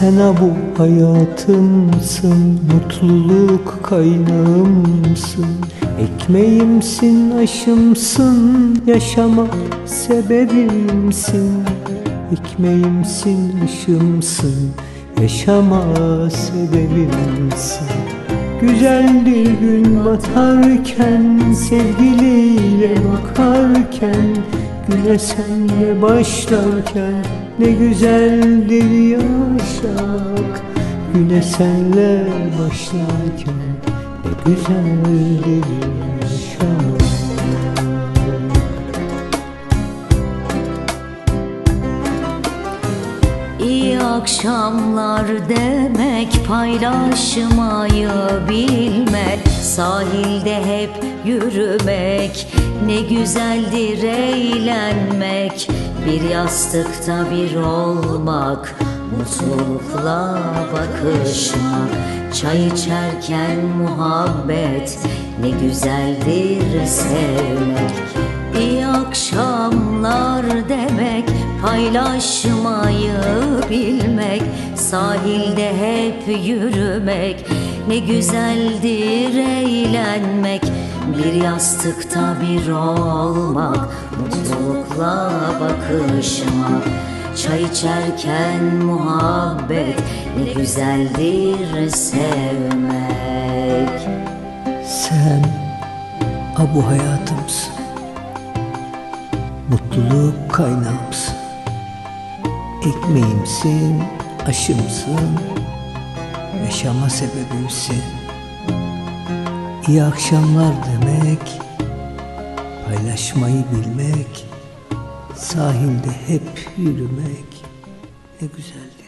Sen bu hayatımsın, mutluluk kaynağımsın. Ekmeğimsin, aşımsın, yaşama sebebimsin. Ekmeğimsin, aşımsın, yaşama sebebimsin. Güzeldir gün batarken, sevgiliyle bakarken Güne senle başlarken ne güzeldir yaşamak. Güne senle başlarken ne güzeldir yaşamak akşamlar demek paylaşmayı bilmek. Sahilde hep yürümek ne güzeldir eğlenmek. Bir yastıkta bir olmak mutlulukla bakışmak. Çay içerken muhabbet ne güzeldir sevmek. İyi akşamlar demek Paylaşmayı bilmek Sahilde hep yürümek Ne güzeldir eğlenmek. Bir yastıkta bir olmak Mutlulukla bakışmak Çay içerken muhabbet Ne güzeldir sevmek. Sen abu hayatımsın. Mutluluk kaynağımsın Ekmeğimsin, aşımsın Yaşama sebebimsin. İyi akşamlar demek Paylaşmayı bilmek Sahilde hep yürümek. Ne güzeldir